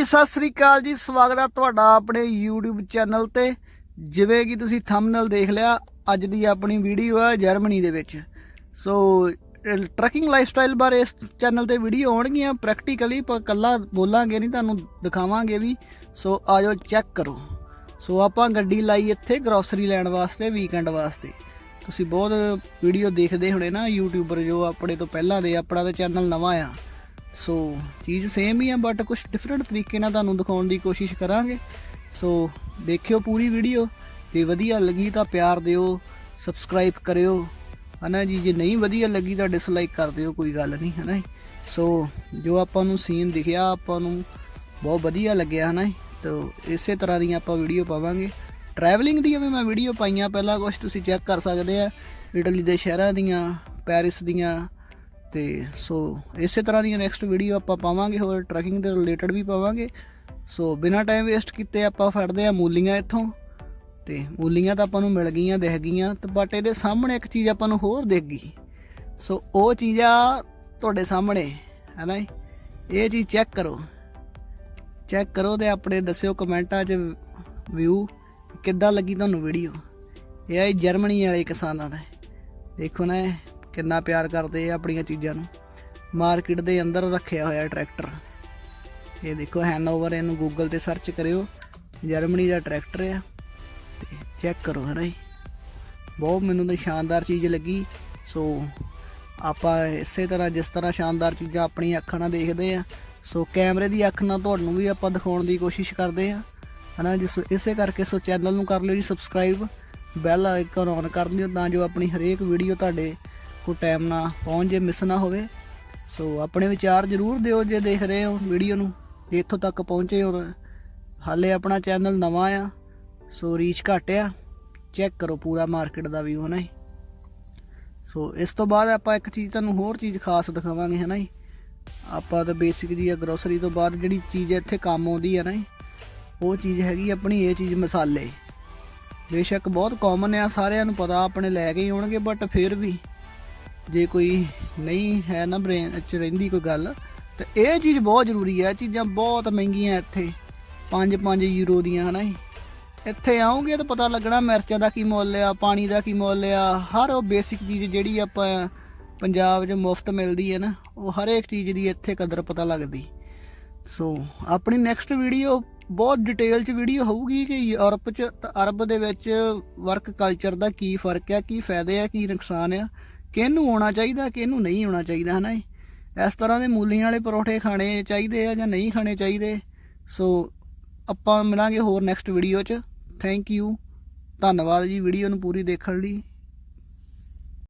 ਜੀ, ਸਤਿ ਸ੍ਰੀ ਅਕਾਲ ਜੀ। ਸਵਾਗਤ ਹੈ ਤੁਹਾਡਾ ਆਪਣੇ YouTube ਚੈਨਲ ਤੇ। ਜਿਵੇਂ ਕਿ ਤੁਸੀਂ ਥੰਬਨੇਲ ਦੇਖ ਲਿਆ, ਅੱਜ ਦੀ ਆਪਣੀ ਵੀਡੀਓ ਹੈ ਜਰਮਨੀ ਦੇ ਵਿੱਚ। ਸੋ ਟਰੱਕਿੰਗ ਲਾਈਫਸਟਾਈਲ ਬਾਰੇ ਇਸ ਚੈਨਲ ਤੇ ਵੀਡੀਓ ਆਉਣਗੀਆਂ ਪ੍ਰੈਕਟੀਕਲੀ ਪਰ ਕੱਲਾ ਬੋਲਾਂਗੇ ਨਹੀਂ, ਤੁਹਾਨੂੰ ਦਿਖਾਵਾਂਗੇ ਵੀ। ਸੋ ਆਜੋ ਚੈੱਕ ਕਰੋ। ਸੋ ਆਪਾਂ ਗੱਡੀ ਲਾਈ ਇੱਥੇ ਗਰੋਸਰੀ ਲੈਣ ਵਾਸਤੇ ਵੀਕਐਂਡ ਵਾਸਤੇ। ਤੁਸੀਂ ਬਹੁਤ ਵੀਡੀਓ ਦੇਖਦੇ ਹੋਣੇ ਨਾ ਯੂਟਿਊਬਰ ਜੋ ਆਪਣੇ ਤੋਂ ਪਹਿਲਾਂ ਦੇ, ਆਪਣਾ ਤਾਂ ਚੈਨਲ ਨਵਾਂ ਆ। ਸੋ ਚੀਜ਼ ਸੇਮ ਹੀ ਆ ਬਟ ਕੁਝ ਡਿਫਰੈਂਟ ਤਰੀਕੇ ਨਾਲ ਤੁਹਾਨੂੰ ਦਿਖਾਉਣ ਦੀ ਕੋਸ਼ਿਸ਼ ਕਰਾਂਗੇ ਸੋ ਦੇਖਿਓ ਪੂਰੀ ਵੀਡੀਓ ਜੇ ਵਧੀਆ ਲੱਗੀ ਤਾਂ ਪਿਆਰ ਦਿਓ ਸਬਸਕ੍ਰਾਈਬ ਕਰਿਓ ਹਨਾ ਜੀ, ਜੇ ਨਹੀਂ ਵਧੀਆ ਲੱਗੀ ਤਾਂ ਡਿਸਲਾਈਕ ਕਰ ਦਿਓ, ਕੋਈ ਗੱਲ ਨਹੀਂ, ਹਨਾ ਜੀ। ਸੋ ਜੋ ਆਪਾਂ ਨੂੰ ਸੀਨ ਦਿਖਿਆ, ਆਪਾਂ ਨੂੰ ਬਹੁਤ ਵਧੀਆ ਲੱਗਿਆ, ਹਨਾ ਜੀ। ਤੋ, ਇਸੇ ਤਰ੍ਹਾਂ ਦੀਆਂ ਆਪਾਂ ਵੀਡੀਓ ਪਾਵਾਂਗੇ ਟਰੈਵਲਿੰਗ ਦੀਆਂ ਵੀ ਮੈਂ ਵੀਡੀਓ ਪਾਈਆਂ, ਪਹਿਲਾਂ ਕੁਝ ਤੁਸੀਂ ਚੈੱਕ ਕਰ ਸਕਦੇ ਆ ਇਟਲੀ ਦੇ ਸ਼ਹਿਰਾਂ ਦੀਆਂ ਪੈਰਿਸ ਦੀਆਂ ਤੇ ਸੋ ਇਸੇ ਤਰ੍ਹਾਂ ਦੀਆਂ ਨੈਕਸਟ ਵੀਡੀਓ ਆਪਾਂ ਪਾਵਾਂਗੇ, ਹੋਰ ਟਰੈਕਿੰਗ ਦੇ ਰਿਲੇਟਡ ਵੀ ਪਾਵਾਂਗੇ। ਸੋ ਬਿਨਾਂ ਟਾਈਮ ਵੇਸਟ ਕੀਤੇ ਆਪਾਂ ਫੜਦੇ ਆ ਮੂਲੀਆਂ ਇੱਥੋਂ। ਤੇ ਮੂਲੀਆਂ ਤਾਂ ਆਪਾਂ ਨੂੰ ਮਿਲ ਗਈਆਂ, ਦਿਖ ਗਈਆਂ, ਤੇ ਬਟ ਇਹਦੇ ਸਾਹਮਣੇ ਇੱਕ ਚੀਜ਼ ਆਪਾਂ ਨੂੰ ਹੋਰ ਦਿਖ ਗਈ। ਸੋ ਉਹ ਚੀਜ਼ ਆ ਤੁਹਾਡੇ ਸਾਹਮਣੇ, ਹੈ ਨਾ ਇਹ ਚੀਜ਼ ਚੈੱਕ ਕਰੋ। ਚੈੱਕ ਕਰੋ ਤੇ ਆਪਣੇ ਦੱਸਿਓ ਕਮੈਂਟਾਂ 'ਚ ਵਿਊ ਕਿੱਦਾਂ ਲੱਗੀ ਤੁਹਾਨੂੰ ਵੀਡੀਓ ਇਹ ਆ ਜੀ ਜਰਮਨੀ ਵਾਲੇ ਕਿਸਾਨਾਂ ਦਾ। ਦੇਖੋ ਨਾ ਕਿੰਨਾ ਪਿਆਰ ਕਰਦੇ ਆ ਆਪਣੀਆਂ ਚੀਜ਼ਾਂ ਨੂੰ। ਮਾਰਕੀਟ ਦੇ ਅੰਦਰ ਰੱਖਿਆ ਹੋਇਆ ਟਰੈਕਟਰ। ਇਹ ਦੇਖੋ ਹੈਨਓਵਰ ਇਹਨੂੰ ਗੂਗਲ ਤੇ ਸਰਚ ਕਰਿਓ। ਜਰਮਨੀ ਦਾ ਟਰੈਕਟਰ ਆ। ਤੇ ਚੈੱਕ ਕਰੋ ਹਨਾ ਜੀ। ਬਹੁਤ ਮੈਨੂੰ ਤਾਂ ਸ਼ਾਨਦਾਰ ਚੀਜ਼ ਲੱਗੀ। ਸੋ ਆਪਾਂ ਇਸੇ ਤਰ੍ਹਾਂ ਜਿਸ ਤਰ੍ਹਾਂ ਸ਼ਾਨਦਾਰ ਚੀਜ਼ਾਂ ਆਪਣੀ ਅੱਖਾਂ ਨਾਲ ਦੇਖਦੇ ਆ। ਸੋ ਕੈਮਰੇ ਦੀ ਅੱਖ ਨਾਲ ਤੁਹਾਨੂੰ ਵੀ ਆਪਾਂ ਦਿਖਾਉਣ ਦੀ ਕੋਸ਼ਿਸ਼ ਕਰਦੇ ਆ। ਹਨਾ ਜਿਸ ਇਸੇ ਕਰਕੇ ਸੋ ਚੈਨਲ ਨੂੰ ਕਰ ਲਿਓ ਜੀ ਸਬਸਕ੍ਰਾਈਬ ਬੈਲ ਆਈਕਨ ਔਨ ਕਰ ਦਿਓ ਤਾਂ ਜੋ ਆਪਣੀ ਹਰੇਕ ਵੀਡੀਓ ਤੁਹਾਡੇ ਕੋ ਟਾਈਮ ਨਾ ਪਹੁੰਚ ਜੇ ਮਿਸ ਨਾ ਹੋਵੇ। ਸੋ ਆਪਣੇ ਵਿਚਾਰ ਜ਼ਰੂਰ ਦਿਓ ਜੇ ਦੇਖ ਰਹੇ ਹੋ ਵੀਡੀਓ ਨੂੰ। ਜੇ ਇੱਥੋਂ ਤੱਕ ਪਹੁੰਚੇ ਹੋ ਹਾਲੇ ਆਪਣਾ ਚੈਨਲ ਨਵਾਂ ਆ। ਸੋ ਰੀਚ ਘੱਟ ਆ। ਚੈੱਕ ਕਰੋ ਪੂਰਾ ਮਾਰਕੀਟ ਦਾ ਵਿਊ ਹਨਾ ਜੀ? ਸੋ ਇਸ ਤੋਂ ਬਾਅਦ ਆਪਾਂ ਇੱਕ ਚੀਜ਼ ਤੁਹਾਨੂੰ ਹੋਰ ਚੀਜ਼ ਖਾਸ ਦਿਖਾਵਾਂਗੇ, ਹਨਾ ਜੀ? ਆਪਾਂ ਤਾਂ ਬੇਸਿਕ ਜੀ ਆ ਗਰੋਸਰੀ ਤੋਂ ਬਾਅਦ ਜਿਹੜੀ ਚੀਜ਼ ਇੱਥੇ ਕੰਮ ਆਉਂਦੀ ਹੈ ਨਾ ਜੀ? ਉਹ ਚੀਜ਼ ਹੈਗੀ ਆਪਣੀ, ਇਹ ਚੀਜ਼ ਮਸਾਲੇ। ਬੇਸ਼ੱਕ ਬਹੁਤ ਕਾਮਨ ਆ, ਸਾਰਿਆਂ ਨੂੰ ਪਤਾ, ਆਪਣੇ ਲੈ ਕੇ ਹੀ ਆਉਣਗੇ ਬਟ ਫਿਰ ਵੀ ਜੇ ਕੋਈ ਨਹੀਂ ਹੈ ਨਾ ਬ੍ਰੇਨ ਚ ਰਹਿੰਦੀ ਕੋਈ ਗੱਲ, ਤਾਂ ਇਹ ਚੀਜ਼ ਬਹੁਤ ਜ਼ਰੂਰੀ ਹੈ, ਇਹ ਚੀਜ਼ਾਂ ਬਹੁਤ ਮਹਿੰਗੀਆਂ ਇੱਥੇ। 5-5 ਯੂਰੋ ਦੀਆਂ, ਹਨਾ ਜੀ। ਇੱਥੇ ਆਉਂਗੇ ਤਾਂ ਪਤਾ ਲੱਗਣਾ ਮਿਰਚਾਂ ਦਾ ਕੀ ਮੁੱਲ ਆ, ਪਾਣੀ ਦਾ ਕੀ ਮੁੱਲ ਆ, ਹਰ ਉਹ ਬੇਸਿਕ ਚੀਜ਼ ਜਿਹੜੀ ਆਪਾਂ ਪੰਜਾਬ 'ਚ ਮੁਫਤ ਮਿਲਦੀ ਹੈ ਨਾ, ਉਹ ਹਰ ਇੱਕ ਚੀਜ਼ ਦੀ ਇੱਥੇ ਕਦਰ ਪਤਾ ਲੱਗਦੀ। ਸੋ ਆਪਣੀ ਨੈਕਸਟ ਵੀਡੀਓ ਬਹੁਤ ਡਿਟੇਲ 'ਚ ਵੀਡੀਓ ਹੋਊਗੀ ਕਿ ਯੂਰਪ 'ਚ ਤੇ ਅਰਬ ਦੇ ਵਿੱਚ ਵਰਕ ਕਲਚਰ ਦਾ ਕੀ ਫ਼ਰਕ ਹੈ ਕੀ ਫਾਇਦੇ ਆ, ਕੀ ਨੁਕਸਾਨ ਆ। ਕਿਹਨੂੰ ਆਉਣਾ ਚਾਹੀਦਾ, ਕਿਹਨੂੰ ਨਹੀਂ ਆਉਣਾ ਚਾਹੀਦਾ, ਹਨਾ ਜੀ? ਇਸ ਤਰ੍ਹਾਂ ਦੇ ਮੂਲੀਆਂ ਵਾਲੇ ਪਰੌਠੇ ਖਾਣੇ ਚਾਹੀਦੇ ਆ ਜਾਂ ਨਹੀਂ ਖਾਣੇ ਚਾਹੀਦੇ? ਸੋ ਆਪਾਂ ਮਿਲਾਂਗੇ ਹੋਰ ਨੈਕਸਟ ਵੀਡੀਓ 'ਚ। ਥੈਂਕ ਯੂ ਧੰਨਵਾਦ ਜੀ ਵੀਡੀਓ ਨੂੰ ਪੂਰੀ ਦੇਖਣ ਲਈ।